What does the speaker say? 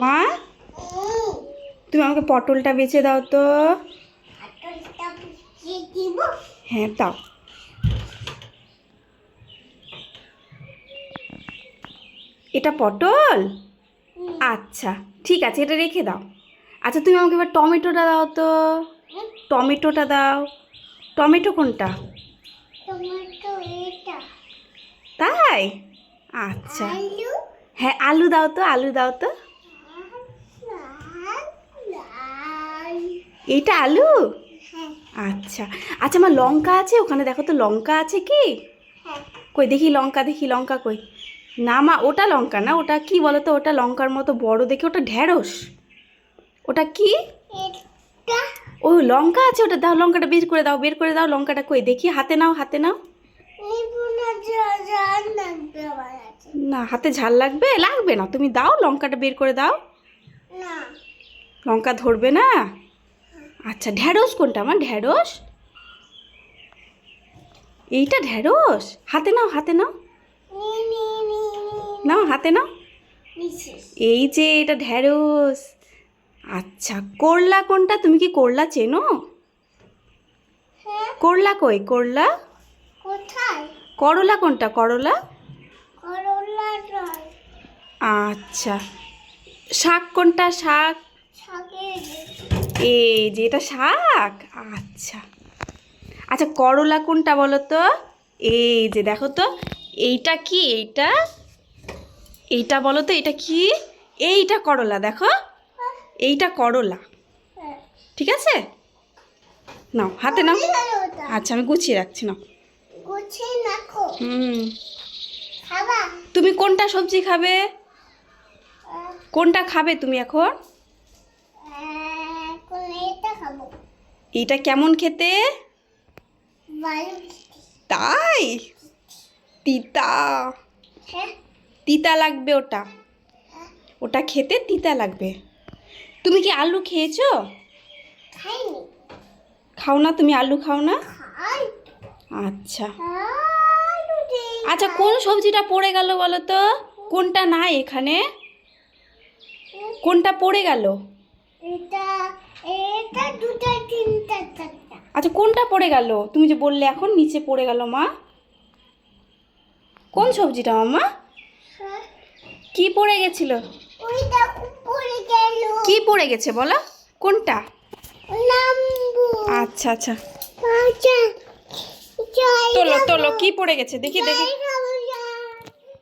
মা? তুমি আমাকে পটলটা বেছে দাও তো। হ্যাঁ দাও। এটা পটল? আচ্ছা ঠিক আছে এটা রেখে দাও। আচ্ছা তুমি আমাকে এবার টমেটোটা দাও তো। টমেটোটা দাও। টমেটো কোনটা? তাই? আচ্ছা। হ্যাঁ আলু দাও তো আলু দাও তো। এইটা আলু? আচ্ছা। আচ্ছা আমার লঙ্কা আছে? ওখানে দেখো তো লঙ্কা আছে কি? কই দেখি লঙ্কা দেখি লঙ্কা কই। না মা ওটা লঙ্কা না ওটা কি বলো তো ওটা লঙ্কার মতো বড় দেখে ওটা ঢ্যাঁড়স ওটা কি? ও লঙ্কা আছে ওটা। দাও লঙ্কাটা বের করে দাও বের করে দাও লঙ্কাটা কই? দেখি হাতে নাও হাতে নাও। না হাতে ঝাল লাগবে? লাগবে না। তুমি দাও লঙ্কাটা বের করে দাও। লঙ্কা ধরবে না? আচ্ছা ঢ্যাঁড়স কোনটা আমার ঢ্যাঁড়স? এইটা ঢ্যাঁড়স? হাতে নাও হাতে নাও। নাও হাতে নাও। এই যে এটা ঢ্যাঁড়স। আচ্ছা করলা কোনটা? তুমি কি করলা চেনো? করলা কই? করলা? কোথায়? করলা কোনটা? করলা? আচ্ছা। শাক কোনটা? শাক এই যে এটা শাক? আচ্ছা। আচ্ছা করলা কোনটা বলো তো এই যে দেখো তো এইটা কি? এইটা? এইটা বলো তো এটা কি? এইটা করলা দেখো। এইটা করলা। ঠিক আছে? নাও হাতে নাও। আচ্ছা আমি গুছিয়ে রাখছি নাও। হুম। তুমি কোনটা সবজি খাবে? কোনটা খাবে তুমি এখন? এইটা কেমন খেতে? তাই? তিতা। হ্যাঁ। তিতা লাগবে ওটা। ওটা খেতে তিতা লাগবে। তুমি কি আলু খেয়েছো? খাও না তুমি আলু খাও না? আচ্ছা। আচ্ছা কোন সবজিটা পড়ে গেল বলো তো? কোনটা নাই এখানে? কোনটা পড়ে গেল? এটা এটা দুটা তিনটা চারটা। আচ্ছা কোনটা পড়ে গেল? তুমি যে বললে এখন নিচে পড়ে গেল মা। কোন সবজিটা মামা? কি পড়ে গেছিল? ওইটা গেল। কি পড়ে গেছে বলো? কোনটা? আচ্ছা আচ্ছা। আচ্ছা তোলো তোলো কি পড়ে গেছে? দেখি দেখি।